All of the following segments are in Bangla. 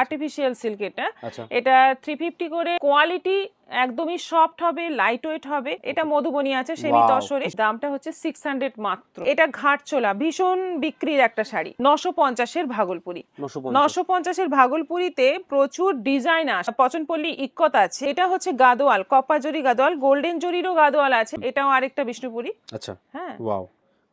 আর্টিফিশিয়াল সিল্ক এটা। আচ্ছা। এটা থ্রি ফিফটি করে কোয়ালিটি একদমই সফট হবে লাইট ওয়েট হবে। এটা মধুবনী আছে সেমি. তসরে। দামটা হচ্ছে সিক্স হান্ড্রেড মাত্র। এটা ঘাটচোলা ভীষণ বিক্রির একটা শাড়ি। নশো পঞ্চাশের ভাগলপুরি। নশো পঞ্চাশের ভাগলপুরিতে প্রচুর ডিজাইন আছে পচনপল্লী ইক্কত আছে। এটা হচ্ছে গাদোয়াল কপা জরি গাদোয়াল গোল্ডেন জরিরও গাদোয়াল আছে। এটাও আরেকটা বিষ্ণুপুরি। আচ্ছা। হ্যাঁ।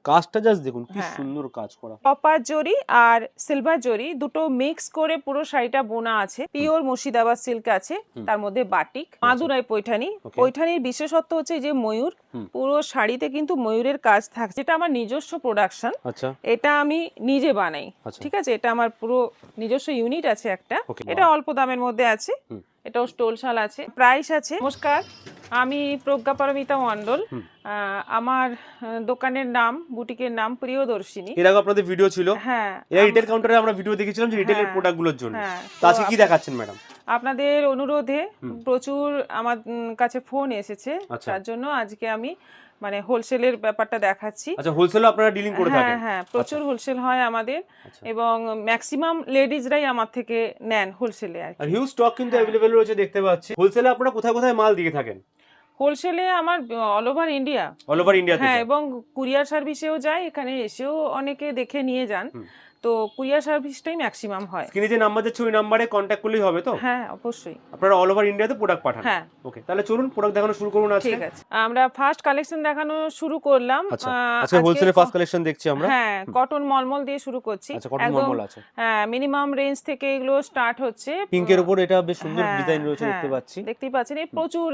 কাজটা জাস্ট দেখুন কি হ্যাঁ। সুন্দর কাজ করা। কপার জরি আর সিলভার জরি দুটো মিক্স করে পুরো শাড়িটা বোনা আছে। পিওর মুর্শিদাবাদ সিল্ক আছে তার মধ্যে বাটিক মাদুরাই পৈঠানি। পৈঠানির বিশেষত্ব হচ্ছে যে ময়ূর পুরো শাড়িতে কিন্তু ময়ূরের কাজ থাকছে। এটা আমার নিজস্ব প্রোডাকশন আচ্ছা। এটা আমি নিজে বানাই। আচ্ছা। ঠিক আছে? এটা আমার পুরো নিজস্ব ইউনিট আছে একটা। এটা অল্প দামের মধ্যে আছে। এটাও স্টোল শাল আছে। প্রাইস আছে। নমস্কার। আমি প্রজ্ঞা পারমিতা মণ্ডল আহ, আমার দোকানের নাম বুটিকের নাম প্রিয়দর্শিনী। এর আগে আপনাদের ভিডিও ছিল। হ্যাঁ এর রিটেল কাউন্টারে আমরা ভিডিও দেখেছিলাম যে রিটেলের হ্যাঁ, প্রোডাক্টগুলোর জন্য। হ্যাঁ তো আজকে কি দেখাচ্ছেন ম্যাডাম আপনাদের অনুরোধে প্রচুর আমার কাছে ফোন এসেছে। আচ্ছা। তার জন্য আজকে আমি মানে হোলসেলের ব্যাপারটা দেখাচ্ছি। আচ্ছা হোলসেলে আপনারা ডিলিং করে হ্যাঁ থাকেন। হ্যাঁ হ্যাঁ প্রচুর হোলসেল হয় আমাদের আচ্ছা। এবং ম্যাক্সিমাম লেডিজরাই আমার থেকে নেন হোলসেলে আর হিউজ স্টক কিন্তু হ্যাঁ। অ্যাভেলেবেল রয়েছে দেখতে পাচ্ছি। হোলসেলে আপনারা কোথায় কোথায় মাল দিয়ে থাকেন? হোলসেলে আমার all over India all over India হ্যাঁ এবং কুরিয়ার সার্ভিসেও যায় এখানে এসেও অনেকে দেখে নিয়ে যান। তো কুরিয়ার সার্ভিসটাই ম্যাক্সিমাম হয়। স্ক্রিনে যে নাম্বার যাচ্ছে ওই নাম্বারে কন্ট্যাক্ট করলেই হবে তো? হ্যাঁ অবশ্যই। আপনারা অল ওভার ইন্ডিয়াতে প্রোডাক্ট পাঠান। হ্যাঁ। ওকে তাহলে চলুন প্রোডাক্ট দেখানো শুরু করুন আজকে। ঠিক আছে। আমরা ফার্স্ট কালেকশন দেখানো শুরু করলাম। আচ্ছা আজকে হোলসেলের ফার্স্ট কালেকশন দেখছি আমরা। হ্যাঁ কটন মলমল দিয়ে শুরু করছি। আচ্ছা কটন নরমাল আছে। হ্যাঁ মিনিমাম রেঞ্জ থেকে এগুলো স্টার্ট হচ্ছে। পিঙ্কের উপর এটা বেশ সুন্দর হ্যাঁ, ডিজাইন রয়েছে হ্যাঁ, দেখতে পাচ্ছি। দেখতেই পাচ্ছেন এই প্রচুর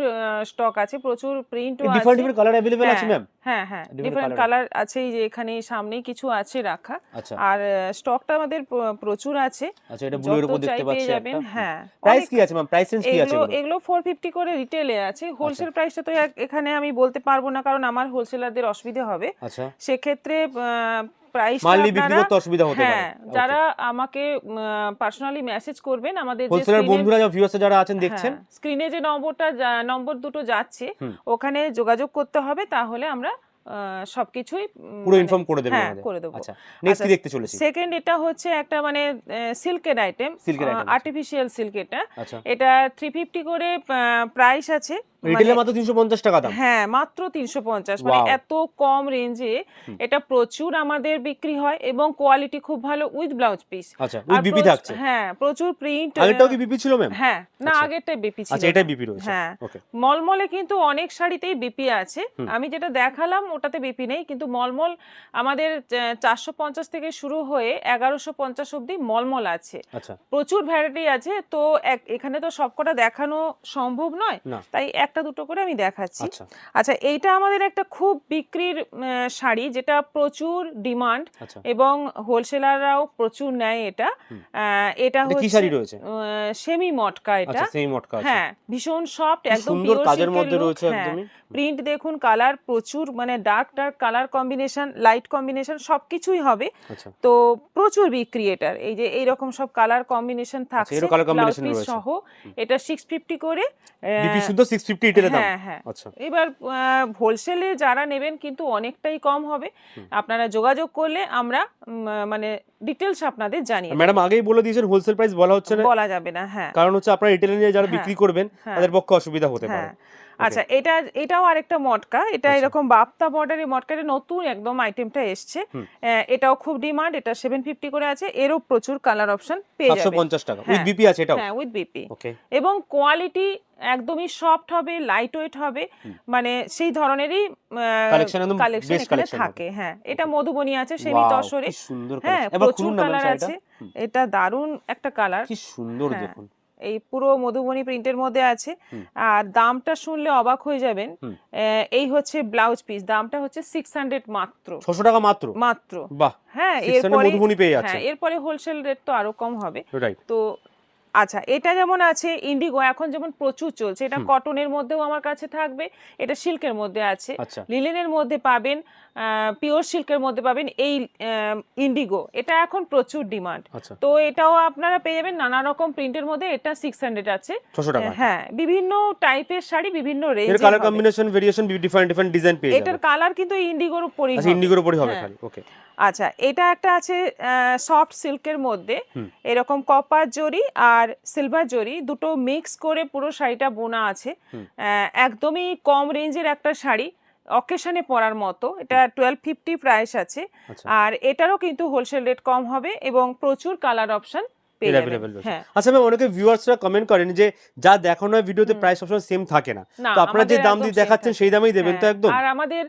স্টক আছে প্রচুর প্রিন্টও আছে। ডিফারেন্ট ডিফারেন্ট কালার অ্যাভেলেবেল আছে হ্যাঁ, ম্যাম হ্যাঁ হ্যাঁ ডিফারেন্ট কালার আছে এই যে এখানে সামনেই কিছু আছে রাখা। আচ্ছা। আর স্টকটা আমাদের প্রচুর আছে। আচ্ছা এটা ব্লু এর উপর দেখতে পাচ্ছি যাবেন হ্যাঁ প্রাইস কি আছে ম্যাম প্রাইস রেঞ্জ কি আছে এগুলো এগুলো? এগুলো ফোর ফিফটি করে রিটেলে আছে। হোলসেল প্রাইসটা তো এখানে আমি বলতে পারব না কারণ আমার হোলসেলারদের অসুবিধা হবে। আচ্ছা। সেক্ষেত্রে প্রাইস মাল নিয়ে বিক্রি করতে অসুবিধা হতে পারে। হ্যাঁ যারা আমাকে পার্সোনালি মেসেজ করবেন আমাদের যে হোলসেলার বন্ধুরা যারা ভিউয়ার্স যারা আছেন দেখছেন? হ্যাঁ, স্ক্রিনে যে নম্বরটা নম্বর দুটো যাচ্ছে ওখানে যোগাযোগ করতে হবে তাহলে আমরা সবকিছুই পুরো ইনফর্ম করে দেবেন হ্যাঁ করে দেবো। আচ্ছা নেক্সট কি আচ্ছা, দেখতে চলেছি? সেকেন্ড এটা হচ্ছে একটা মানে সিল্কের আইটেম। আর্টিফিশিয়াল সিল্ক এটা। আচ্ছা। এটা থ্রি ফিফটি করে প্রাইস আছে। রিটেলে মানে- মাত্র 350 টাকা দাম? হ্যাঁ মাত্র তিনশো পঞ্চাশ। মানে এত কম রেঞ্জে এটা প্রচুর আমাদের বিক্রি হয় এবং কোয়ালিটি খুব ভালো উইথ ব্লাউজ পিস আচ্ছা উইথ বিপি থাকছে? হ্যাঁ প্রচুর প্রিন্ট আগেরটাও কি বিপি ছিল ম্যাম হ্যাঁ না আচ্ছা। আগেরটাই বিপি ছিল। আচ্ছা বিপি রয়েছে। হ্যাঁ। ওকে মলমলে কিন্তু অনেক শাড়িতেই বিপি আছে। আমি যেটা দেখালাম ওটাতে বিপি নেই। কিন্তু মলমল আমাদের চারশো পঞ্চাশ থেকে শুরু হয়ে এগারোশো পঞ্চাশ অব্দি মলমল আছে। আচ্ছা। প্রচুর ভ্যারাইটি আছে তো এখানে তো সবকটা দেখানো সম্ভব নয়। তাই একটা দুটো করে আমি দেখাচ্ছি। আচ্ছা। আচ্ছা এইটা আমাদের একটা খুব বিক্রির শাড়ি যেটা প্রচুর ডিমান্ড আচ্ছা। এবং হোলসেলাররাও প্রচুর নেয় এটা। এটা হচ্ছে সেমি মটকা এটা। সেম মটকা আছে হ্যাঁ ভীষণ সফট একদম কাজের মধ্যে রয়েছে হ্যাঁ। প্রিন্ট দেখুন কালার প্রচুর মানে dark dark colour combination light combination সবকিছুই হবে। আচ্ছা। তো প্রচুর বিক্রি এটার এই যে এইরকম সব কালার কম্বিনেশন থাকছে। সহ। এটা সিক্স ফিফটি করে আহ, বিপি শুদ্ধ 650 রিটেলে দাম। হ্যাঁ হ্যাঁ। আচ্ছা। এবার হোলসেলে যারা নেবেন কিন্তু অনেকটাই কম হবে। আপনারা যোগাযোগ করলে আমরা মানে ডিটেলস আপনাদের জানিয়ে ম্যাডাম আগেই বলে দিয়েছেন হোলসেল প্রাইস বলা হচ্ছে না। বলা যাবে না হ্যাঁ। কারণ হচ্ছে আপনারা রিটেলে নিয়ে যারা হ্যাঁ, বিক্রি করবেন। তাদের পক্ষে অসুবিধা হতে পারে। আচ্ছা এটা এটাও আরেকটা মটকা। এটা আচ্ছা। এরকম বাপ্তা বর্ডারের মটকাটা নতুন একদম আইটেমটা এসছে। এটাও খুব ডিমান্ড এটা সেভেন ফিফটি করে আছে। এরও প্রচুর কালার অপশন পেয়ে যাবেন 750 টাকা। উইথ হ্যাঁ। বিপি আছে এটাও? হ্যাঁ উইথ বিপি ওকে এবং কোয়ালিটি একদমই সফট হবে লাইট ওয়েট হবে মানে সেই ধরনেরই কালেকশন এখানে থাকে। হ্যাঁ এটা মধুবনী আছে সেমি তসরে। হ্যাঁ প্রচুর কালার আছে। এটা দারুণ একটা কালার কি সুন্দর হ্যাঁ। দেখুন। এই পুরো মধুবনী প্রিন্টের মধ্যে আছে। আর দামটা শুনলে অবাক হয়ে যাবেন। আহ, এই হচ্ছে ব্লাউজ পিস দামটা হচ্ছে সিক্স হান্ড্রেড মাত্র। 600 টাকা মাত্র? মাত্র। বাহ হ্যাঁ এরপরে মধুবনী পেয়ে যাচ্ছে হ্যাঁ এরপরে হোলসেল রেট তো আরও কম হবে। তো আচ্ছা এটা যেমন আছে ইন্ডিগো এখন যেমন প্রচুর চলছে এটা কটনের মধ্যেও আমার কাছে থাকবে এটা সিল্কের মধ্যে আছে। আচ্ছা। লিলেনের মধ্যে পাবেন পিওর সিল্কের মধ্যে পাবেন এই ইন্ডিগো এটা এখন প্রচুর ডিমান্ড আচ্ছা। তো এটাও আপনারা পেয়ে যাবেন নানা রকম প্রিন্টের মধ্যে এটা সিক্স হান্ড্রেড আছে। হ্যাঁ বিভিন্ন টাইপের শাড়ি বিভিন্ন range colour combination variation different different design পেয়ে এটার কালার কিন্তু ইন্ডিগোর উপরই আচ্ছা। ইন্ডিগোর উপরই হবে হ্যাঁ। খালি ওকে আচ্ছা এটা একটা আছে সফট সিল্কের মধ্যে। এরকম কপার জরি আর সিলভার জরি দুটো মিক্স করে পুরো শাড়িটা বোনা আছে। একদমই কম রেঞ্জের একটা শাড়ি অকেশনে পরার মতো। এটা টুয়েলভ ফিফটি প্রাইস আছে। আচ্ছা। আর এটারও কিন্তু হোলসেল রেট কম হবে এবং প্রচুর কালার অপশন হ্যাঁ। আচ্ছা ম্যাম অনেকে ভিউয়ার্সরা কমেন্ট করেন যে যা দেখানো হয় ভিডিওতে হুম। সবসময় সেম থাকে না। না তো আপনারা যে আমাদের দাম দিয়ে দেখাচ্ছেন সেই দামেই দেবেন তো হ্যাঁ, একদম? আর আমাদের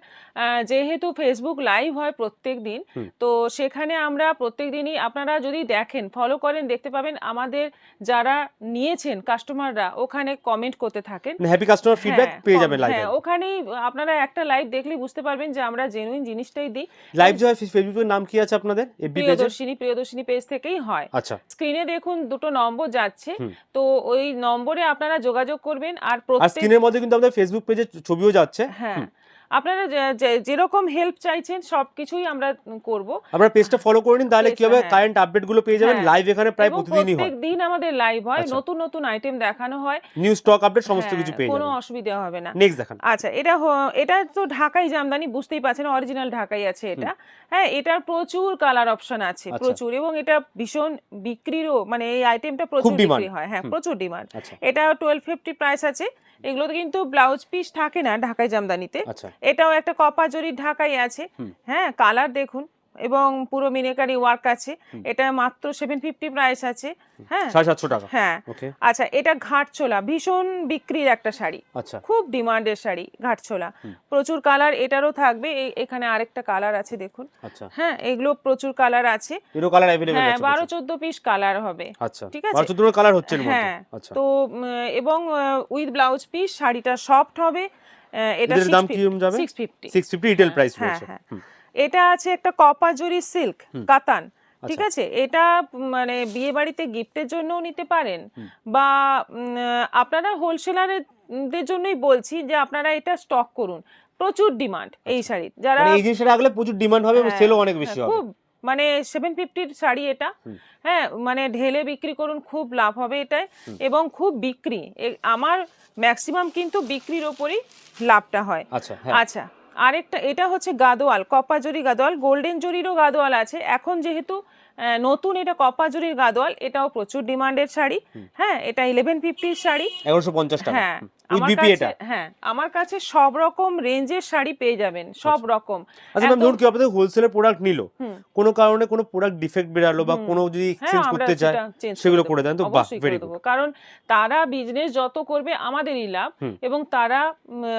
যেহেতু ফেসবুক লাইভ হয় প্রত্যেক দিন তো সেখানে আমরা প্রত্যেক দিনই আপনারা যদি দেখেন ফলো করেন দেখতে পাবেন আমাদের যারা নিয়েছেন কাস্টমাররা ওখানে কমেন্ট করতে থাকেন। হ্যাপি কাস্টমার ফিডব্যাক পেয়ে যাবেন লাইভে হ্যাঁ ওখানেই আপনারা একটা লাইভ দেখলে বুঝতে পারবেন যে আমরা জেনুইন জিনিসটাই দিই। লাইভ যে হয় ফেসবুকের নাম কি আছে আপনাদের? প্রিয়দর্শিনী প্রিয়দর্শিনী পেজ থেকেই হয়। আচ্ছা। স্ক্রিনে দেখুন দুটো নম্বর যাচ্ছে। তো ওই নম্বরে আপনারা যোগাযোগ করবেন আর স্ক্রিনের মধ্যে কিন্তু আমাদের ফেসবুক পেজে ছবিও যাচ্ছে। হ্যাঁ। আপনারা যেরকম হেল্প চাইছেন সবকিছুই আমরা করব। আপনারা পেজটা ফলো করে নিন তাহলে কি হবে? হ্যাঁ। কারেন্ট আপডেটগুলো পেয়ে যাবেন হ্যাঁ। লাইভ এখানে প্রায় প্রতিদিনই হয়। প্রত্যেক দিন আমাদের লাইভ হয় আচ্ছা। নতুন নতুন আইটেম দেখানো হয়। নিউ স্টক আপডেট সমস্ত হ্যাঁ, কিছু পেয়ে যাবেন। কোনো অসুবিধা হবে না। নেক্সট দেখান। আচ্ছা এটা এটা তো ঢাকাই জামদানি বুঝতেই পারছেন অরিজিনাল ঢাকাই আছে এটা। হ্যাঁ এটার প্রচুর কালার অপশন আছে আচ্ছা। প্রচুর। এবং এটা ভীষণ বিক্রিরও মানে এই আইটেমটা প্রচুর। বিক্রি হয়। হ্যাঁ প্রচুর ডিমান্ড আচ্ছা। এটা টুয়েলভ ফিফটি প্রাইস আছে। এগুলোতে কিন্তু ব্লাউজ পিস থাকে না ঢাকাই জামদানিতে। আচ্ছা। এটাও একটা কপা জরির ঢাকাই আছে। হ্যাঁ কালার দেখুন। এবং পুরো মিনেকারি ওয়ার্ক আছে। এটা মাত্র সেভেন ফিফটি প্রাইস আছে। হ্যাঁ। সাড়ে সাতশো টাকা। হ্যাঁ। ওকে। আচ্ছা এটা ঘাটছোলা ভীষণ বিক্রির একটা শাড়ি। আচ্ছা। খুব ডিমান্ডের শাড়ি ঘাটছোলা। প্রচুর কালার এটারও থাকবে এখানে আরেকটা কালার আছে দেখুন। আচ্ছা। হ্যাঁ এগুলো প্রচুর কালার আছে। হ্যাঁ আছে বারো। চোদ্দ পিস কালার হবে। আচ্ছা। ঠিক আছে? কালার হচ্ছে হ্যাঁ। আচ্ছা। তো এবং উইথ ব্লাউজ পিস শাড়িটা সফট হবে এটা দাম কীরকম যাবে? Six fifty six fifty retail price রয়েছে। হ্যাঁ। এটা আছে একটা কপাজরি সিল্ক কাতান ঠিক আচ্ছা। আছে? এটা মানে বিয়ে বাড়িতে গিফটের জন্যও নিতে পারেন। বা আপনারা হোলসেলারদের জন্যই বলছি যে আপনারা এটা স্টক করুন। প্রচুর ডিমান্ড এই শাড়ির যারা মানে এই জিনিসটা রাখলে প্রচুর ডিমান্ড হবে এবং হ্যাঁ, সেলও অনেক বেশি হ্যাঁ, হবে। খুব মানে সেভেন ফিফটির শাড়ি এটা। হ্যাঁ মানে ঢেলে বিক্রি করুন খুব লাভ হবে এটায় এবং খুব বিক্রি। আমার ম্যাক্সিমাম কিন্তু বিক্রির ওপরই লাভটা হয়। আচ্ছা হ্যাঁ। আচ্ছা। আরেকটা এটা হচ্ছে গাদোয়াল কপা জরি গাদোয়াল গোল্ডেন জরিরও গাদোয়াল আছে। এখন যেহেতু নতুন এটা কপা জরির গাদোয়াল এটাও প্রচুর ডিমান্ডের শাড়ি। হ্যাঁ এটা ইলেভেন ফিফটির শাড়ি। এগারোশো পঞ্চাশ হ্যাঁ আমার কাছে হ্যাঁ আমার কাছে সব রকম রেঞ্জের শাড়ি পেয়ে যাবেন সব আচ্ছা। রকম। আচ্ছা ম্যাম ধরুন কি আপনাদের হোলসেলের প্রোডাক্ট নিল। কোনো কারণে কোনো প্রোডাক্ট ডিফেক্ট বেরালো বা কোনো যদি হ্যাঁ এক্সচেঞ্জ করতে চায় সেগুলো করে দেন তো বাহ ভেরি গুড কারণ তারা বিজনেস যত করবে আমাদেরই লাভ এবং তারা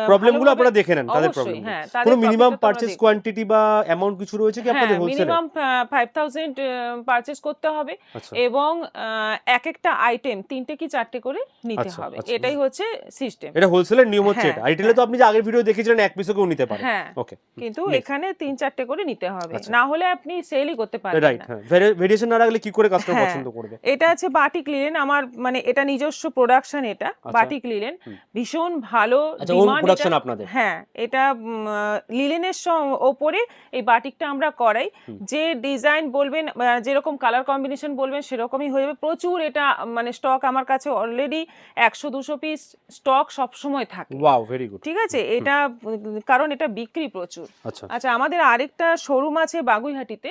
প্রবলেমগুলো আপনারা দেখে নেন তাদের প্রবলেম হ্যাঁ, কোনো মিনিমাম পারচেজ কোয়ান্টিটি বা অ্যামাউন্ট কিছু রয়েছে কি আপনাদের হোলসেলে মিনিমাম ফাইভ থাউজেন্ড পারচেস করতে হবে আচ্ছা। এবং এক একটা আইটেম তিনটে কি চারটে করে নিতে আচ্ছা, হবে। এটাই হচ্ছে সিস্টেম এটা হোলসেলের নিয়ম হচ্ছে হ্যাঁ, এটা। রিটেলে তো আপনি যে আগের ভিডিও দেখেছিলেন এক পিসও কেউ নিতে পারে হ্যাঁ ওকে কিন্তু এখানে তিন চারটে করে নিতে হবে। আচ্ছা। না হলে আপনি সেলই করতে পারবেন রাইট হ্যাঁ। ভেরিয়েশন না রাখলে কি করে কাস্টমার হ্যাঁ। পছন্দ করবে? এটা আছে বাটিক আমার মানে এটা নিজস্ব প্রোডাকশন এটা বাটিক আচ্ছা। ভীষণ ভালো আচ্ছা ওন demand প্রোডাকশন আপনাদের। হ্যাঁ এটা লিলেনের ওপরে এই বাটিকটা আমরা করাই। যে ডিজাইন বলবেন যেরকম কালার কম্বিনেশন বলবেন সেরকমই হয়ে যাবে। প্রচুর এটা মানে স্টক আমার কাছে অলরেডি একশো দুশো পিস স্টক সবসময় থাকে। ওয়াও ভেরি গুড ঠিক আছে? এটা কারণ এটা বিক্রি প্রচুর। আচ্ছা। আচ্ছা আমাদের আরেকটা শোরুম আছে বাগুইহাটিতে।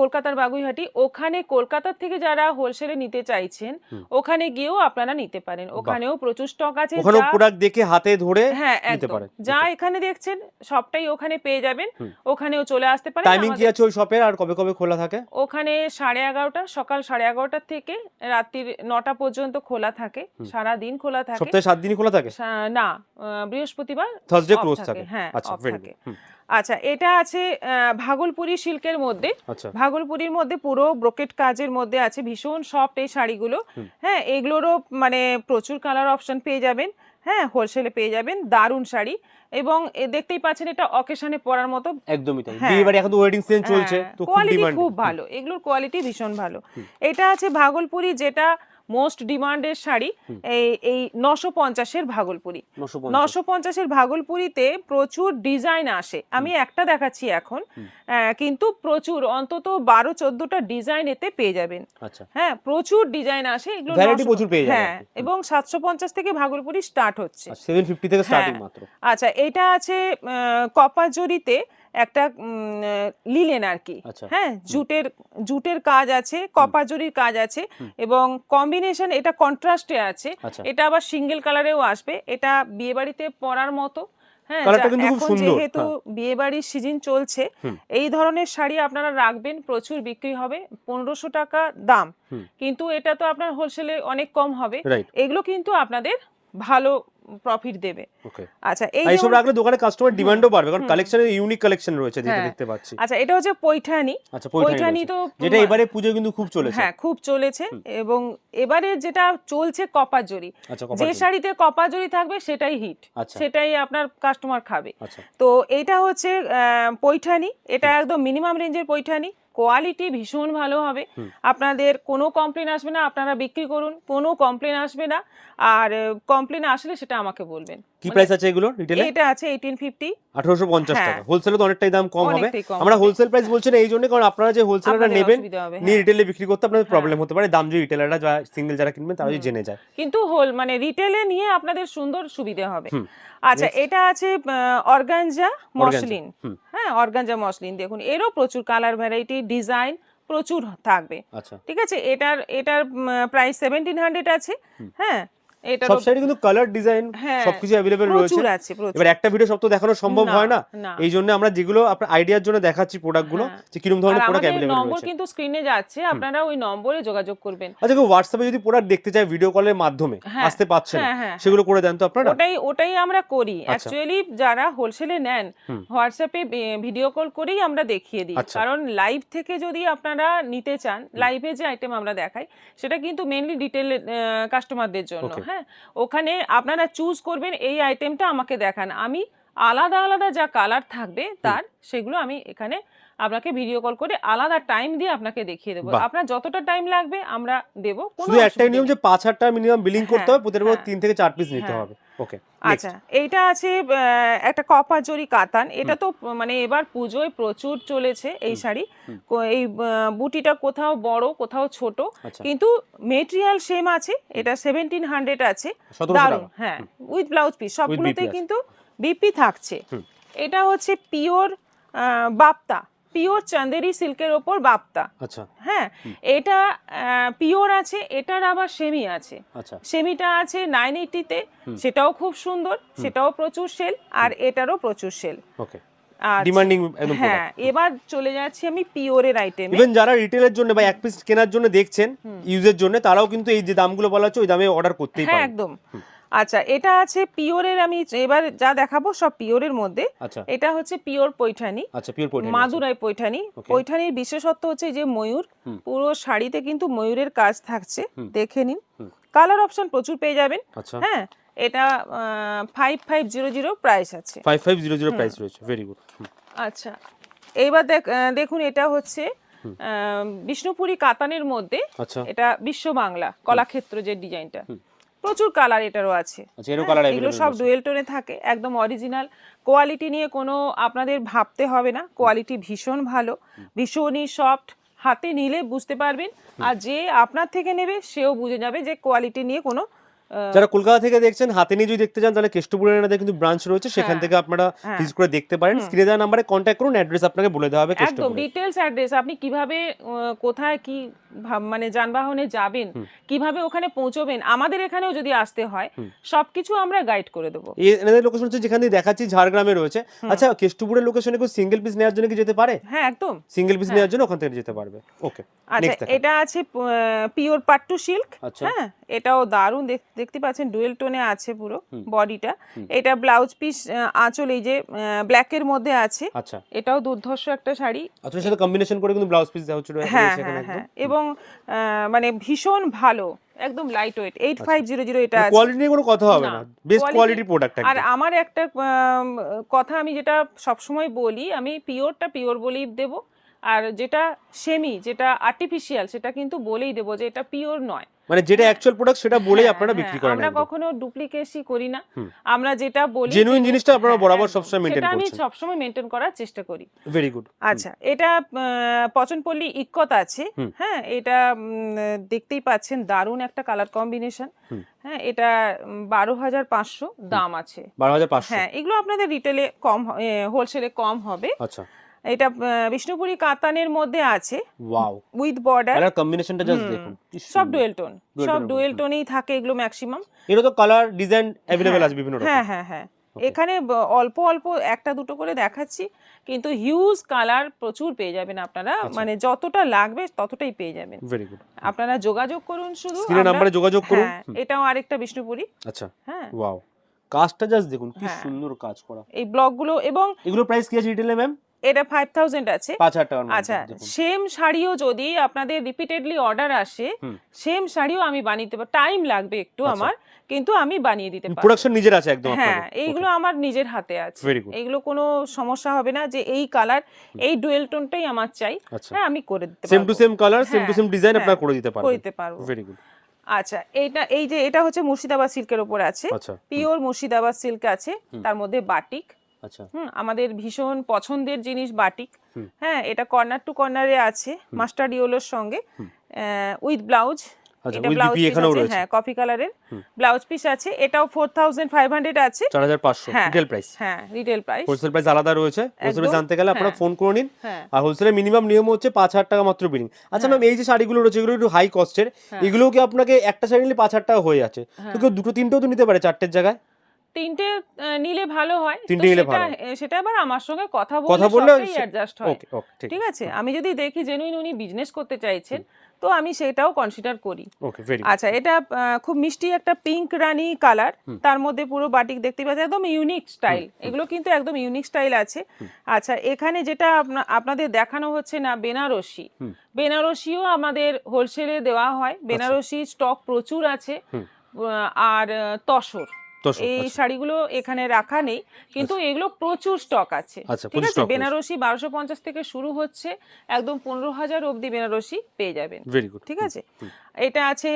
কলকাতার বাগুইহাটি। ওখানে কলকাতার থেকে যারা হোলসেলে নিতে চাইছেন ওখানে গিয়েও আপনারা নিতে পারেন। ওখানেও প্রচুর স্টক আছে ওখানে প্রোডাক্ট দেখে হাতে ধরে হ্যাঁ নিতে পারেন। যা এখানে দেখছেন সবটাই ওখানে পেয়ে যাবেন। ওখানেও চলে আসতে পারেন। টাইমিং কি আছে ওই শপের আর কবে কবে খোলা থাকে? ওখানে সাড়ে এগারোটা সকাল সাড়ে এগারোটা থেকে রাত্রির নটা পর্যন্ত খোলা থাকে। সারা দিন খোলা থাকে। সপ্তাহে সাত দিনই খোলা থাকে? না বৃহস্পতিবার থার্সডে ক্লোজ থাকে, হ্যাঁ, আচ্ছা ভেরি আচ্ছা এটা আছে ভাগলপুরি সিল্কের মধ্যে। আচ্ছা। ভাগলপুরির মধ্যে পুরো ব্রোকেট কাজের মধ্যে আছে ভীষণ সফট এই শাড়িগুলো। হ্যাঁ এগুলোরও মানে প্রচুর কালার অপশন পেয়ে যাবেন। হ্যাঁ হোলসেলে পেয়ে যাবেন। দারুণ শাড়ি। এবং এ দেখতেই পাচ্ছেন এটা অকেশনে পরার মতো। একদিমই তাই। হ্যাঁ। বিয়ে এখন তো ওয়েডিং সিজন চলছে তো কোয়ালিটি খুব ভালো। এগুলোর কোয়ালিটি ভীষণ ভালো। এটা আছে ভাগলপুরি যেটা মোস্ট ডিমান্ডের শাড়ি এই এই নশো পঞ্চাশের ভাগলপুরি। নশো পঞ্চাশের ভাগলপুরিতে প্রচুর ডিজাইন আসে। আমি একটা দেখাচ্ছি এখন। কিন্তু প্রচুর অন্তত বারো চোদ্দটা ডিজাইন এতে পেয়ে যাবেন। আচ্ছা। হ্যাঁ প্রচুর ডিজাইন আসে এগুলো Variety 900 প্রচুর পেয়ে যাবেন। হ্যাঁ এবং সাতশো পঞ্চাশ থেকে ভাগলপুরি স্টার্ট হচ্ছে। স্টার্টিং হ্যাঁ। আচ্ছা এটা আছে কপার জরিতে একটা লিলেন আর কি। আচ্ছা। হ্যাঁ জুটের জুটের কাজ আছে কপার জরির কাজ আছে এবং কম্বিনেশন এটা কন্ট্রাস্টে আছে। আচ্ছা। এটা আবার সিঙ্গেল কালারেও আসবে। এটা বিয়ে বাড়িতে পরার মতো হ্যাঁ এখন যেহেতু হ্যাঁ। বিয়ে বাড়ির সিজন চলছে এই ধরনের শাড়ি আপনারা রাখবেন প্রচুর বিক্রি হবে পনেরোশো টাকা দাম। কিন্তু এটা তো আপনার হোলসেলে অনেক কম হবে। এগুলো কিন্তু আপনাদের ভালো প্রফিট দেবে। আচ্ছা এই এইসব যেমন- রাখলে দোকানে কাস্টমার ডিমান্ডও বাড়বে কারণ। কালেকশনের ইউনিক কালেকশন রয়েছে যেটা হ্যাঁ। দেখতে পাচ্ছি। আচ্ছা এটা হচ্ছে পৈঠানি। আচ্ছা পৈঠানি পৈঠানি তো যেটা এবারে পুজো কিন্তু খুব চলেছে। হ্যাঁ খুব চলেছে এবং এবারে যেটা চলছে কপার জরি আচ্ছা যে শাড়িতে কপার জরি থাকবে সেটাই হিট আচ্ছা। সেটাই আপনার কাস্টমার খাবে। আচ্ছা। তো এটা হচ্ছে আহ, পৈঠানি। এটা একদম মিনিমাম রেঞ্জের পৈঠানি। কোয়ালিটি ভীষণ ভালো হবে। আপনাদের কোনো কমপ্লেন আসবে না আপনারা বিক্রি করুন কোনো কমপ্লেন আসবে না। আর কমপ্লেন আসলে সেটা আমাকে বলবেন। কি মানে প্রাইস আছে এগুলো রিটেলে এটা আছে এইটিন ফিফটি আঠারোশো পঞ্চাশ হ্যাঁ। টাকা। হোলসেলে তো অনেকটাই দাম কম হবে। আমরা হোলসেল প্রাইস বলছি না এই জন্য কারণ আপনারা যে হোলসেলাররা নেবেন হবে, নিয়ে হ্যাঁ। রিটেলে বিক্রি করতে আপনাদের হ্যাঁ। প্রবলেম হতে পারে। দাম যদি রিটেলাররা বা সিঙ্গেল যারা কিনবেন তারা জেনে যায়। কিন্তু হোল মানে রিটেলে নিয়ে আপনাদের সুন্দর সুবিধা হবে। আচ্ছা এটা আছে অর্গানজা মসলিন হ্যাঁ অর্গানজা মসলিন দেখুন এরও প্রচুর কালার ভ্যারাইটি ডিজাইন প্রচুর থাকবে। আচ্ছা। ঠিক আছে? এটার এটার প্রাইস সেভেন্টিন হান্ড্রেড আছে। হ্যাঁ? এটা সব সাইডে কিন্তু কালার ডিজাইন হ্যাঁ, সবকিছু অ্যাভেলেবেল রয়েছে। এবার একটা ভিডিও সব তো দেখানো সম্ভব হয় না। এই জন্য আমরা যেগুলো আপনার আইডিয়ার জন্য দেখাচ্ছি প্রোডাক্টগুলো হ্যাঁ। যে কীরকম ধরনের প্রোডাক্ট আমাদের অ্যাভেলেবল নম্বর কিন্তু স্ক্রিনে যাচ্ছে আপনারা ওই নম্বরে যোগাযোগ করবেন। আচ্ছা কেউ হোয়াটসঅ্যাপে যদি প্রোডাক্ট দেখতে চায় ভিডিও কলের মাধ্যমে হ্যাঁ, আসতে পাচ্ছে না সেগুলো করে দেন তো আপনারা? ওটাই ওটাই আমরা করি। আচ্ছা। অ্যাকচুয়ালি যারা হোলসেলে নেন হোয়াটসঅ্যাপে ভিডিও কল করেই আমরা দেখিয়ে দিই। আচ্ছা। কারণ লাইভ থেকে যদি আপনারা নিতে চান লাইভে যে আইটেম আমরা দেখাই সেটা কিন্তু মেনলি ডিটেল কাস্টমারদের জন্য. হ্যাঁ? ওখানে আপনারা চুজ করবেন এই আইটেমটা আমাকে দেখান। আমি আলাদা আলাদা যা কালার থাকবে তার সেগুলো আমি এখানে আপনাকে ভিডিও কল করে আলাদা টাইম দিয়ে আপনাকে দেখিয়ে দেবো। আপনার যতটা টাইম লাগবে আমরা দেবো কোনো শুধু একটাই নিয়ম যে পাঁচ হাজার টাকা মিনিমাম বিলিং করতে হ্যাঁ, হবে প্রতিটা হ্যাঁ। তিন থেকে চার পিস নিতে হ্যাঁ। হবে। ওকে আচ্ছা এইটা আছে একটা কপার জরি কাতান। এটা তো মানে এবার পুজোয় প্রচুর চলেছে এই শাড়ি। এই বুটিটা কোথাও বড় কোথাও ছোট। আচ্ছা। কিন্তু মেটেরিয়াল সেম আছে এটা সেভেন্টিন হান্ড্রেড আছে। দারুণ হ্যাঁ উইথ ব্লাউজ পিস সবগুলোতে কিন্তু বিপি থাকছে। এটা হচ্ছে পিওর বাপ্তা। পিওর চান্দেরি সিল্কের ওপর বাপ্তা। আচ্ছা। হ্যাঁ এটা পিওর আছে এটার আবার সেমি আছে। আচ্ছা। সেমিটা আছে নাইন এইটিতে। সেটাও খুব সুন্দর সেটাও প্রচুর সেল আর এটারও প্রচুর সেল ওকে। ডিমান্ডিং একদম হ্যাঁ এবার চলে যাচ্ছি আমি পিওরের আইটেমে ইভেন যারা রিটেলের জন্য বা এক পিস কেনার জন্য দেখছেন ইউজের জন্য তারাও কিন্তু এই যে দামগুলো বলা হচ্ছে ওই দামে অর্ডার করতেই হ্যাঁ একদম। আচ্ছা এটা আছে পিওরের আমি এবার যা দেখাবো সব পিওরের মধ্যে। আচ্ছা। এটা হচ্ছে পিওর পৈঠানি। আচ্ছা পিওর পৈঠানি মাদুরাই পৈঠানি। পৈঠানির বিশেষত্ব হচ্ছে যে ময়ূর পুরো শাড়িতে কিন্তু ময়ূরের কাজ থাকছে। দেখে নিন। কালার অপশন প্রচুর পেয়ে যাবেন। আচ্ছা। হ্যাঁ এটা five five zero zero price আছে। Five five zero zero price রয়েছে। ভেরি গুড আচ্ছা এইবার দেখ দেখুন এটা হচ্ছে বিষ্ণুপুরি কাতানের মধ্যে এটা বিশ্ব বাংলা কলাক্ষেত্র যে ডিজাইনটা। প্রচুর কালার এটারও আছে। আচ্ছা হ্যাঁ, এগুলো সব ডুয়েল টোনে থাকে একদম অরিজিনাল কোয়ালিটি নিয়ে কোনো আপনাদের ভাবতে হবে না কোয়ালিটি ভীষণ ভালো। ভীষণই সফট হাতে নিলে বুঝতে পারবেন। আর যে আপনার থেকে নেবে সেও বুঝে যাবে যে কোয়ালিটি নিয়ে কোনো যারা কলকাতা থেকে দেখছেন হাতে নিয়ে যদি দেখতে চান তাহলে কেষ্টপুরের এনাদের কিন্তু ব্রাঞ্চ রয়েছে সেখান হ্যাঁ, থেকে আপনারা হ্যাঁ। ভিজিট করে দেখতে পারেন। স্ক্রিনে দেওয়া নাম্বারে কন্ট্যাক্ট করুন অ্যাড্রেস আপনাকে বলে দেওয়া হবে একদম ডিটেলস অ্যাড্রেস আপনি কীভাবে কোথায় কি মানে যানবাহনে যাবেন কীভাবে ওখানে পৌঁছবেন আমাদের এখানেও যদি আসতে হয় সবকিছু আমরা গাইড করে দেবো। এই এনাদের লোকেশন হচ্ছে যেখানে দেখাচ্ছি ঝাড়গ্রামে রয়েছে। আচ্ছা কেষ্টপুরের লোকেশনে কেউ সিঙ্গেল পিস নেওয়ার জন্য কি যেতে পারে? হ্যাঁ একদম। সিঙ্গেল পিস হ্যাঁ। নেওয়ার জন্য ওখান থেকে যেতে পারবে। ওকে আচ্ছা এটা আছে পিওর পাট্টু সিল্ক আচ্ছা। হ্যাঁ এটাও দারুণ দেখ- দেখতে পাচ্ছেন ডুয়েল টোনে আছে পুরো বডিটা। এটা ব্লাউজ পিস আঁচল এই যে ব্ল্যাক এর মধ্যে আছে। আচ্ছা। এটাও দুর্ধর্ষ একটা শাড়ি। আচ্ছা এর সাথে কম্বিনেশন করে কিন্তু ব্লাউজ পিস দেওয়া হচ্ছে হ্যাঁ হ্যাঁ হ্যাঁ। এবং মানে ভীষণ ভালো একদম light weight eight five zero zero এটা কোয়ালিটি নিয়ে কোনো কথা হবে না, বেস্ট কোয়ালিটির প্রোডাক্ট আর আমার একটা কথা আমি যেটা সবসময় বলি আমি পিওরটা পিওর বলেই দেব। আর যেটা সেমি যেটা আর্টিফিশিয়াল সেটা কিন্তু বলেই দেবো যে এটা পিওর নয়। মানে যেটা অ্যাকচুয়াল প্রোডাক্ট সেটা বলেই হ্যাঁ, আপনারা হ্যাঁ, বিক্রি করেন আমরা কখনো ডুপ্লিকেসি করি না। আমরা যেটা বলি যে- জিনিসটা আপনারা হ্যাঁ, বরাবর। সবসময় maintain সেটা আমি করছেন। সবসময় মেনটেন করার চেষ্টা করি। ভেরি গুড আচ্ছা এটা পচনপল্লী ইক্কত আছে। হ্যাঁ এটা দেখতেই পাচ্ছেন দারুণ একটা কালার কম্বিনেশন হ্যাঁ এটা বারো হাজার পাঁচশো দাম আছে। বারো হাজার পাঁচশো। হ্যাঁ এগুলো আপনাদের রিটেলে কম হোলসেলে কম হবে। আচ্ছা। এটা বিষ্ণুপুরি কাতানের মধ্যে আছে। ওয়াও উইথ বর্ডার কালার কম্বিনেশনটা জাস্ট দেখুন সব ডুয়েল টোন সব এর ডুয়েল। টোনেই থাকে এগুলো ম্যাক্সিমাম এটা তো কালার ডিজাইন হ্যাঁ, আছে বিভিন্ন রকম। হ্যাঁ হ্যাঁ। হ্যাঁ এখানে অল্প অল্প একটা দুটো করে দেখাচ্ছি কিন্তু হিউজ কালার প্রচুর পেয়ে যাবেন আপনারা। আচ্ছা। মানে যতটা লাগবে ততটাই পেয়ে যাবেন। ভেরি গুড আপনারা যোগাযোগ করুন শুধু স্ক্রিনের আমরা- নাম্বারে যোগাযোগ করুন। হ্যাঁ এটাও আরেকটা বিষ্ণুপুরি। আচ্ছা। হ্যাঁ। ওয়াও কাজটা জাস্ট দেখুন কি হ্যাঁ। সুন্দর কাজ করা। এই ব্লকগুলো এবং এগুলো প্রাইস কি আছে রিটেলে ম্যাম এটা ফাইভ থাউজেন্ড আছে। আচ্ছা সেম শাড়িও যদি আপনাদের রিপিটেডলি অর্ডার আসে। সেম শাড়িও আমি বানিয়ে দেবো টাইম লাগবে একটু আচ্ছা। আমার কিন্তু আমি বানিয়ে দিতে পারব। প্রোডাকশন নিজের আছে একদম হ্যাঁ এইগুলো আমার নিজের হাতে আছে। এইগুলো কোনো সমস্যা হবে না যে এই কালার এই ডুয়েল টোনটাই আমার চাই। আচ্ছা। হ্যাঁ আমি করে দিতে same to same colour same to হ্যাঁ, সেম ডিজাইন হ্যাঁ, আপনারা করে দিতে করে পারবেন। দিতে পারব। ভেরি গুড আচ্ছা এইটা এই যে এটা হচ্ছে মুর্শিদাবাদ সিল্কের উপর আছে। আচ্ছা পিওর মুর্শিদাবাদ সিল্ক আছে। তার মধ্যে বাটিক আচ্ছা হুম আমাদের ভীষণ পছন্দের জিনিস বাটিক। হ্যাঁ এটা কর্নার টু কর্নারে আছে মাস্টার ডিওলোর সঙ্গে। With blouse. আচ্ছা এটা ব্লাউজ পিস আছে হ্যাঁ কফি কালারের ব্লাউজ পিস আছে এটাও ফোর থাউজেন্ড ফাইভ হান্ড্রেড আছে। রিটেল প্রাইস হ্যাঁ রিটেল প্রাইস হোলসেল প্রাইস আলাদা রয়েছে। হোলসেল প্রাইস জানতে গেলে আপনারা হ্যাঁ। ফোন করে নিন। হ্যাঁ। আর হোলসেলের মিনিমাম নিয়ম হচ্ছে পাঁচ হাজার টাকা মাত্র বিলিং আচ্ছা। ম্যাম এই যে শাড়িগুলো রয়েছে এগুলো একটু হাই কস্টের হ্যাঁ। এগুলো কি আপনাকে একটা শাড়ি নিলে পাঁচ হাজার টাকা হয়ে। তো কেউ দুটো তিনটেও তো নিতে পারে চারটের জায়গায়। তিনটে নিলে ভালো হয়। তিনটে নিলে সেটা- ভালো। সেটা আবার আমার সঙ্গে কথা কথা বললে অ্যাডজাস্ট হয়। ওকে ওকে ঠিক আছে আমি যদি দেখি জেনুইন উনি বিজনেস করতে চাইছেন তো আমি সেটাও কনসিডার করি। আচ্ছা এটা খুব মিষ্টি একটা পিঙ্ক রানি কালার তার মধ্যে পুরো বাটিক দেখতে পাচ্ছি একদম ইউনিক স্টাইল এগুলো কিন্তু একদম ইউনিক স্টাইল আছে। আচ্ছা এখানে যেটা আপনাদের দেখানো হচ্ছে না বেনারসি। বেনারসিও আমাদের হোলসেলে দেওয়া হয়। বেনারসি স্টক প্রচুর আছে। আর তসর। এই শাড়িগুলো এখানে রাখা নেই কিন্তু এগুলো প্রচুর স্টক আছে আচ্ছা, ঠিক আছে? বেনারসি বারোশো পঞ্চাশ থেকে শুরু হচ্ছে একদম পনেরো হাজার অবধি বেনারসি পেয়ে যাবেন। ঠিক আছে? এটা আছে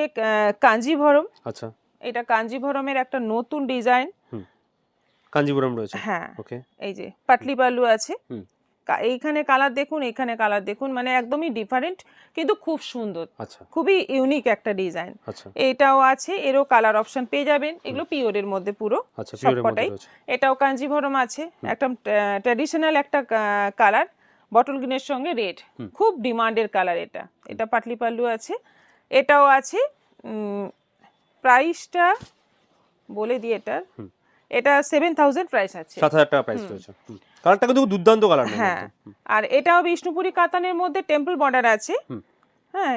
কাঞ্জিভরম। আচ্ছা। এটা কাঞ্জিভরমের একটা নতুন ডিজাইন। কাঞ্জিভরম রয়েছে? হ্যাঁ। ওকে এই যে পাটলি পাল্লু আছে এইখানে কালার দেখুন এইখানে কালার দেখুন মানে একদমই ডিফারেন্ট কিন্তু খুব সুন্দর। আচ্ছা। খুবই ইউনিক একটা ডিজাইন আচ্ছা। এটাও আছে এরও কালার অপশন পেয়ে যাবেন। এগুলো পিওরের মধ্যে পুরো আচ্ছা সবকটাই। এটাও কাঞ্জিভরম আছে একটা ট্র্যাডিশনাল একটা কালার বটল গ্রিনের সঙ্গে রেড খুব ডিমান্ডের কালার এটা। এটা পাটলি পাল্লু আছে। এটাও আছে প্রাইসটা বলে দিই এটার। এটা সেভেন থাউজেন্ড প্রাইস আছে। সাত হাজার টাকা প্রাইস রয়েছে। কালারটা কিন্তু দুর্দান্ত কালার হ্যাঁ। আর এটাও বিষ্ণুপুরি কাতানের মধ্যে টেম্পল বর্ডার আছে। হ্যাঁ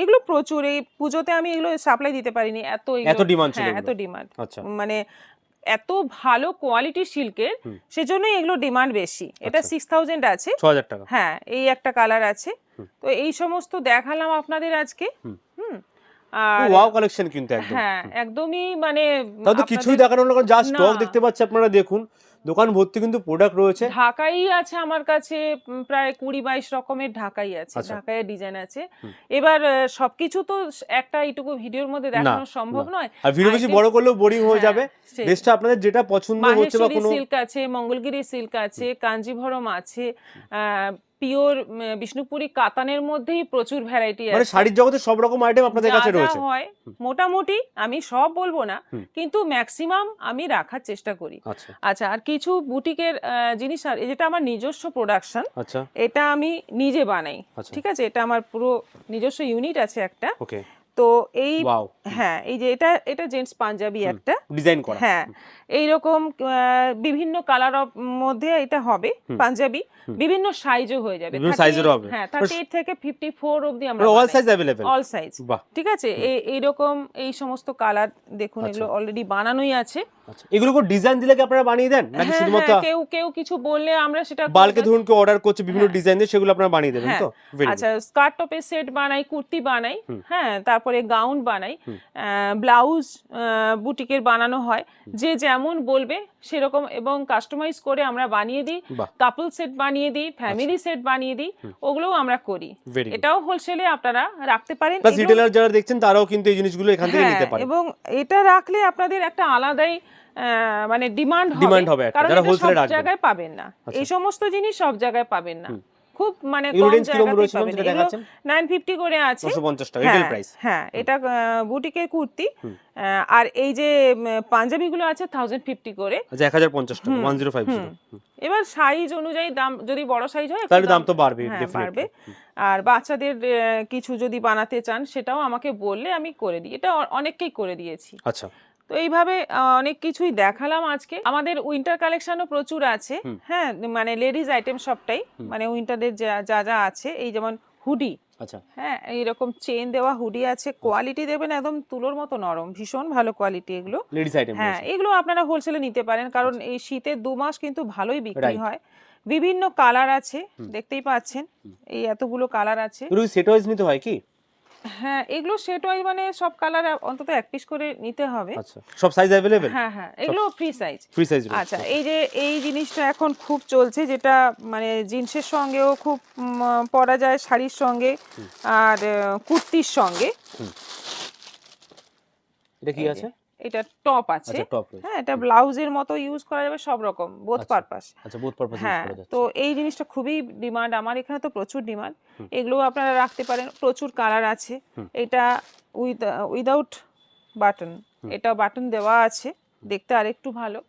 এগুলো প্রচুর। এই পুজোতে আমি এগুলো সাপ্লাই দিতে পারিনি। এত এত demand ছিল হ্যাঁ এত ডিমান্ড আচ্ছা। মানে এত ভালো কোয়ালিটি সিল্কের। সেজন্যই এগুলো ডিমান্ড বেশি। এটা আচ্ছা। সিক্স থাউজেন্ড আছে। টাকা। হ্যাঁ এই একটা কালার আছে। তো এই সমস্ত দেখালাম আপনাদের আজকে। হুম। ওয়াও কালেকশন কিন্তু একদম। হ্যাঁ একদমই মানে তাও তো কিছুই দেখানো না যা স্টক দেখতে পাচ্ছি আপনারা দেখুন। দোকান ভর্তি কিন্তু প্রোডাক্ট রয়েছে। ঢাকাই আছে আমার কাছে প্রায় কুড়ি বাইশ রকমের ঢাকাই আছে ঢাকাই ঢাকাইয়ের ডিজাইন আছে। এবার সবকিছু তো একটা এইটুকু ভিডিওর মধ্যে দেখানো সম্ভব নয়। আর ভিডিও বেশি বড় করলেও বোরিং হয়ে হ্যাঁ, যাবে। বেস্ট বেস্টটা আপনাদের যেটা পছন্দ হচ্ছে বা কোনো সিল্ক আছে মঙ্গলগিরি সিল্ক আছে কাঞ্জিভরম আছে পিওর বিষ্ণুপুরি কাতানের মধ্যেই প্রচুর ভ্যারাইটি মানে আছে। শাড়ির জগতে সব রকম আইটেম আপনাদের কাছে রয়েছে। হয় মোটামুটি আমি সব বলব না কিন্তু ম্যাক্সিমাম আমি রাখার চেষ্টা করি। আচ্ছা। আচ্ছা আর কিছু বুটিকের জিনিস আর যেটা আমার নিজস্ব প্রোডাকশন আচ্ছা। এটা আমি নিজে বানাই আচ্ছা। ঠিক আছে? এটা আমার পুরো নিজস্ব ইউনিট আছে একটা। ওকে তো এই হ্যাঁ এই যে এটা এটা জেন্টস পাঞ্জাবি একটা। ডিজাইন করা। হ্যাঁ এইরকম আহ, বিভিন্ন কালার মধ্যে এটা হবে পাঞ্জাবি। বিভিন্ন সাইজও হয়ে যাবে। বিভিন্ন 38 সাইজেরও হবে। হ্যাঁ থার্টি এইট থেকে ফিফটি ফোর অব্দি আমরা all size available all size ঠিক আছে? এই- এইরকম এই সমস্ত কালার দেখুন এগুলো আচ্ছা। অলরেডি বানানোই আছে। আচ্ছা। এগুলো কোনো ডিজাইন দিলে কি আপনারা বানিয়ে দেন? নাকি হ্যাঁ, শুধুমাত্র হ্যাঁ, কেউ কেউ কিছু বললে আমরা সেটা বালকে ধরুন কেউ অর্ডার করছে বিভিন্ন হ্যাঁ। ডিজাইন দিয়ে সেগুলো আপনারা বানিয়ে দেবেন হ্যাঁ, তো? আচ্ছা স্কার্ট টপের সেট বানাই কুর্তি বানাই। হ্যাঁ তার তারপরে গাউন বানাই ব্লাউজ বুটিকের বানানো হয়। যে যেমন বলবে সেরকম এবং কাস্টমাইজ করে আমরা বানিয়ে দিই কাপল সেট বানিয়ে দিই ফ্যামিলি সেট বানিয়ে দিই। ওগুলোও আমরা করি। এটাও হোলসেলে আপনারা রাখতে পারেন প্লাস রিটেলার যারা দেখছেন তারাও কিন্তু এই জিনিসগুলো এখান থেকে হ্যাঁ, নিতে পারে। এবং এটা রাখলে আপনাদের একটা আলাদাই মানে ডিমান্ড হবে। কারণ সব জায়গায় পাবেন না। আচ্ছা। এই সমস্ত জিনিস সব জায়গায় পাবেন না। খুব মানে কম জায়গাতেই পাবেন। এগুলো করে আছে। নশো পঞ্চাশ টাকা রিটেল হ্যাঁ, প্রাইস হ্যাঁ এটা বুটিকের কুর্তি। আর এই যে পাঞ্জাবিগুলো আছে থাউজেন্ড ফিফটি করে। আচ্ছা এক হাজার পঞ্চাশ টাকা হুম, ওয়ান জিরো ফাইভ জিরো হুম। এবার সাইজ অনুযায়ী দাম যদি বড় সাইজ হয় তাহলে দাম তো বাড়বে হ্যাঁ, বাড়বে। আর বাচ্চাদের কিছু যদি বানাতে চান সেটাও আমাকে বললে আমি করে দিই। এটা অনেককেই করে দিয়েছি। আচ্ছা। তো এইভাবে অনেক কিছুই দেখালাম আজকে। আমাদের উইন্টার কালেকশনও প্রচুর আছে। হ্যাঁ মানে লেডিজ আইটেম সবটাই। মানে উইন্টারের যা যা আছে এই যেমন হুডি আচ্ছা। হ্যাঁ এইরকম চেন দেওয়া হুডি আছে। কোয়ালিটি দেবেন একদম তুলোর মতো নরম ভীষণ ভালো কোয়ালিটি এগুলো। লেডিস আইটেম হ্যাঁ এগুলো আপনারা হোলসেলে নিতে পারেন। কারণ এই শীতের দু মাস কিন্তু ভালোই বিক্রি হয়। বিভিন্ন কালার আছে দেখতেই পাচ্ছেন। এই এতগুলো কালার আছে। এগুলো সেট ওয়াইজ নিতে হয় কি? হ্যাঁ এগুলো সেট ওয়াইজ মানে সব কালার অন্তত এক পিস করে নিতে হবে। আচ্ছা সব সাইজ अवेलेबल হ্যাঁ হ্যাঁ এগুলো ফ্রি সাইজ ফ্রি সাইজ আচ্ছা এই যে এই জিনিসটা এখন খুব চলছে যেটা মানে জিন্সের সঙ্গেও খুব পরা যায় শাড়ির সঙ্গে আর কুর্তির সঙ্গে। এটা কি আছে? এটা টপ আছে। আচ্ছা হ্যাঁ এটা ব্লাউজের মতো ইউজ করা যাবে সব রকম বোথ আচ্ছা, পারপাস আচ্ছা বোথ পারপাস হ্যাঁ তো এই জিনিসটা খুবই ডিমান্ড আমার এখানে তো প্রচুর ডিমান্ড। এগুলো আপনারা রাখতে পারেন প্রচুর কালার আছে। এটা উইথ উইদাউট বাটন এটা বাটন দেওয়া আছে দেখতে আরেকটু ভালো।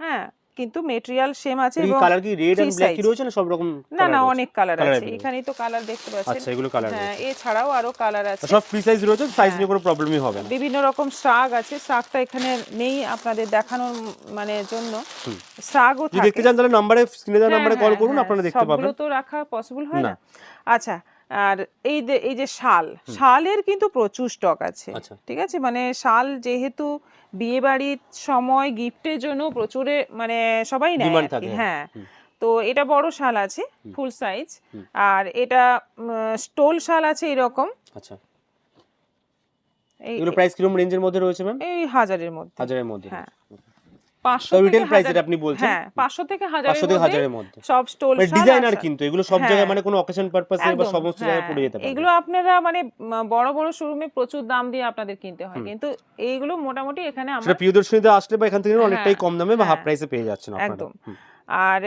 হ্যাঁ কিন্তু মেটেরিয়াল সেম আছে এবং কালার কি রেড এন্ড ব্ল্যাক কি রয়েছে না সব রকম না না অনেক কালার আছে। এখানেই তো কালার দেখতে পাচ্ছেন। আচ্ছা এগুলো কালার হ্যাঁ এছাড়াও আরও কালার আছে। সব ফ্রি সাইজ রয়েছে সাইজ হ্যাঁ। নিয়ে কোনো প্রবলেমই হবে না। বিভিন্ন রকম শাক আছে শাকটা এখানে নেই আপনাদের দেখানোর মানে জন্য। শাকও যদি থাকে। দেখতে চান তাহলে নম্বরে স্ক্রিনে দেওয়া হ্যাঁ, নাম্বারে কল হ্যাঁ, করুন হ্যাঁ, আপনারা দেখতে পাবেন। সবগুলো তো রাখা পসিবল হয়। না? আচ্ছা আর এই যে এই যে শাল শালের কিন্তু প্রচুর স্টক আছে। আচ্ছা। ঠিক আছে? মানে শাল যেহেতু বিয়ে বাড়ির সময় গিফটের জন্য প্রচুরে মানে সবাই নেয় থাকে, হ্যাঁ। তো এটা বড় শাল আছে ফুল সাইজ আর এটা স্টোল শাল আছে এরকম। আচ্ছা। এই এগুলো প্রাইস কীরকম রেঞ্জের মধ্যে রয়েছে ম্যাম এই হাজারের মধ্যে। হাজারের মধ্যে হ্যাঁ। রিটেল প্রাইস এটা আপনি বলছেন হ্যাঁ পাঁচশো থেকে মধ্যে সব স্টোল মানে ডিজাইনার কিন্তু এগুলো সব হ্যাঁ। জায়গায় মানে কোনো অকেশন পারপাসে বা সমস্ত জায়গায় হ্যাঁ। পড়ে যেতে পারে এগুলো আপনারা মানে বড় বড় শোরুমে প্রচুর দাম দিয়ে আপনাদের কিনতে হয় কিন্তু এইগুলো মোটামুটি এখানে আমরা সেটা প্রিয়দর্শনীতে আসলে বা এখান থেকে অনেকটাই হ্যাঁ, কম দামে বা হাফ হ্যাঁ। প্রাইসে পেয়ে যাচ্ছেন আপনারা একদম। আর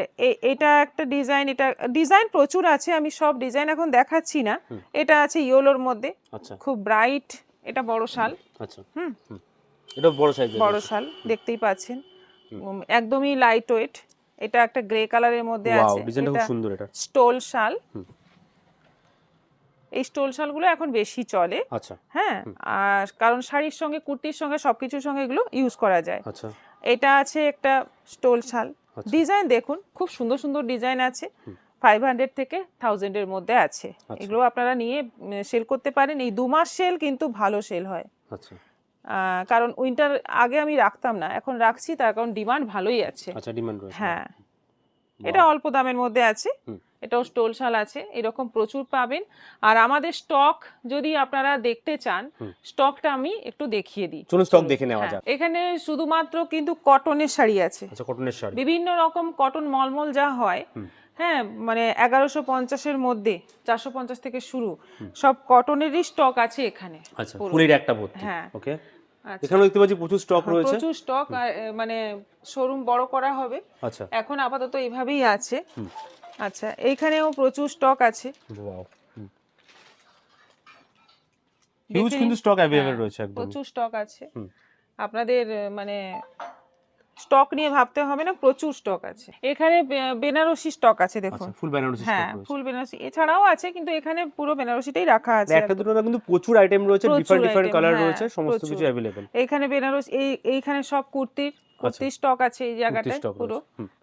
এটা একটা ডিজাইন এটা ডিজাইন প্রচুর আছে আমি সব ডিজাইন এখন দেখাচ্ছি না এটা আছে ইয়েলোর মধ্যে আচ্ছা খুব ব্রাইট এটা বড় শাল আচ্ছা হুম। হুম। এটা বড় বড় শাল দেখতেই পাচ্ছেন হুম। একদমই লাইট ওয়েট এটা একটা গ্রে কালারের মধ্যে ওয়াও আছে। ডিজাইনটা খুব সুন্দর এটা। স্টোল শাল এই স্টোল শালগুলো এখন বেশি চলে। আচ্ছা। হ্যাঁ আর কারণ শাড়ির সঙ্গে কুর্তির সঙ্গে সবকিছুর সঙ্গে এগুলো ইউজ করা যায়। আচ্ছা। এটা আছে একটা স্টোল শাল। ডিজাইন দেখুন খুব সুন্দর সুন্দর ডিজাইন আছে। ফাইভ হান্ড্রেড থেকে থাউজেন্ডের মধ্যে আছে। আচ্ছা। এগুলো আপনারা নিয়ে সেল করতে পারেন। এই দু মাস সেল কিন্তু ভালো সেল হয়। আচ্ছা। কারণ উইন্টার আগে আমি রাখতাম না এখন রাখছি তার কারণ ডিমান্ড ভালোই আছে। আচ্ছা ডিমান্ড হ্যাঁ। এটা অল্প দামের মধ্যে আছে। এটাও স্টোল শাল আছে এরকম প্রচুর পাবেন। আর আমাদের স্টক যদি আপনারা দেখতে চান স্টকটা আমি একটু দেখিয়ে দিই। চলুন স্টক দেখে নেওয়া হ্যাঁ, যাক। এখানে শুধুমাত্র কিন্তু কটনের শাড়ি আছে। আচ্ছা কটনের শাড়ি। বিভিন্ন রকম কটন মলমল যা হয়। হ্যাঁ মানে এগারোশো পঞ্চাশের মধ্যে চারশো পঞ্চাশ থেকে শুরু সব কটনেরই স্টক আছে এখানে। আচ্ছা ফুলের একটা ভর্তি হ্যাঁ। ওকে আচ্ছা। এখানেও দেখতে পাচ্ছি প্রচুর স্টক হ্যাঁ, রয়েছে। প্রচুর স্টক মানে শোরুম বড় করা হবে। আচ্ছা। এখন আপাতত এইভাবেই আছে। আচ্ছা এইখানেও প্রচুর স্টক আছে। ওয়াও হিউজ কিন্তু স্টক হ্যাঁ, রয়েছে একদম প্রচুর স্টক আছে। আপনাদের মানে স্টক নিয়ে ভাবতে হবে না প্রচুর স্টক আছে। এখানে বেনারসি স্টক আছে দেখুন। আচ্ছা ফুল বেনারসি হ্যাঁ ফুল বেনারসি। এছাড়াও আছে কিন্তু এখানে পুরো বেনারসিটাই রাখা আছে। একটা দুটো না কিন্তু প্রচুর আইটেম রয়েছে ডিফারেন্ট ডিফারেন্ট কালার রয়েছে সমস্ত কিছু অ্যাভেলেবল এইখানে বেনারস এই এইখানে সব কুর্তির কুর্তির স্টক আছে এই জায়গাটায় পুরো।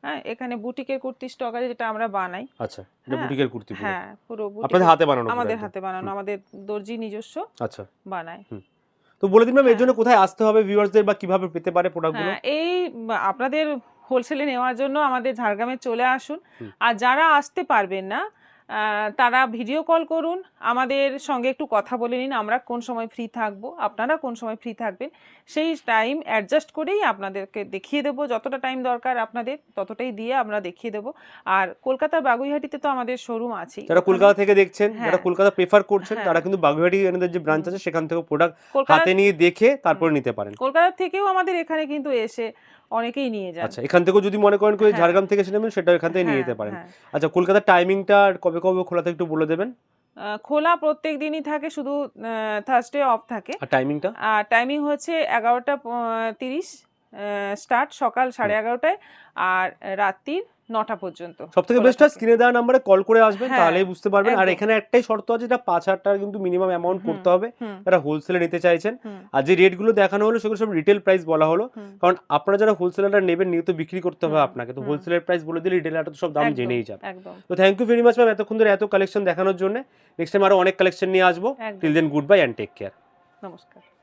হ্যাঁ এখানে বুটিকের কুর্তির স্টক আছে যেটা আমরা বানাই। আচ্ছা এটা হ্যাঁ, বুটিকের কুর্তি পুরো। হ্যাঁ পুরো আপনাদের হাতে বানানো আমাদের হাতে বানানো আমাদের দর্জি নিজস্ব আচ্ছা। বানায়। তো বলে দিন ম্যাম এর হ্যাঁ। জন্য কোথায় আসতে হবে ভিউয়ার্সদের বা কীভাবে পেতে পারে প্রোডাক্টগুলো হ্যাঁ এই আপনাদের হোলসেলে নেওয়ার জন্য আমাদের ঝাড়গ্রামে চলে আসুন। আর যারা আসতে পারবেন না তারা ভিডিও কল করুন। আমাদের সঙ্গে একটু কথা বলে নিন আমরা কোন সময় ফ্রি থাকব আপনারা কোন সময় ফ্রি থাকবেন। সেই টাইম অ্যাডজাস্ট করেই আপনাদেরকে দেখিয়ে দেবো যতটা টাইম দরকার আপনাদের ততটাই দিয়ে আমরা দেখিয়ে দেবো আর কলকাতার বাগুইহাটিতে তো আমাদের শোরুম আছেই যারা কলকাতা থেকে দেখছেন হ্যাঁ। যারা কলকাতা প্রেফার করছেন হ্যাঁ। তারা কিন্তু বাগুইহাটি এনাদের যে ব্রাঞ্চ আছে সেখান থেকে প্রোডাক্ট হাতে নিয়ে দেখে তারপরে নিতে পারেন কলকাতা থেকেও আমাদের এখানে কিন্তু এসে অনেকেই নিয়ে যান আচ্ছা এখান থেকেও যদি মনে করেন হ্যাঁ। ঝাড়গ্রাম থেকে এসে নেবেন সেটা এখান থেকে নিয়ে যেতে পারেন। আচ্ছা কলকাতার টাইমিংটা আর কবে কবে খোলা থাকে একটু বলে দেবেন খোলা প্রত্যেক দিনই থাকে শুধু থার্সডে অফ থাকে। আর টাইমিংটা আর টাইমিং হচ্ছে এগারোটা তিরিশ। স্টার্ট সকাল সাড়ে এগারোটায় আর রাত্রির নটা পর্যন্ত। সব থেকে বেস্ট থাকে। স্ক্রিনে দেওয়া নাম্বারে কল করে আসবেন হ্যাঁ, তাহলেই বুঝতে পারবেন। আর এখানে একটাই শর্ত আছে যেটা পাঁচ হাজার টাকা কিন্তু মিনিমাম অ্যামাউন্ট করতে হবে। যারা হোলসেলে নিতে চাইছেন। আর যে রেটগুলো দেখানো হলো সেগুলো সব রিটেল প্রাইস বলা হলো। কারণ আপনারা যারা হোলসেলাররা নেবেন নিয়ে তো বিক্রি করতে হবে আপনাকে। তো হোলসেলের প্রাইস বলে দিলে রিটেলারটা তো সব দাম জেনেই যাবে। তো thank you very much ma'am এতক্ষণ ধরে এত কালেকশন দেখানোর জন্য। নেক্সট টাইম আরও অনেক কালেকশন নিয়ে আসব। Till then good bye and take care নমস্কার।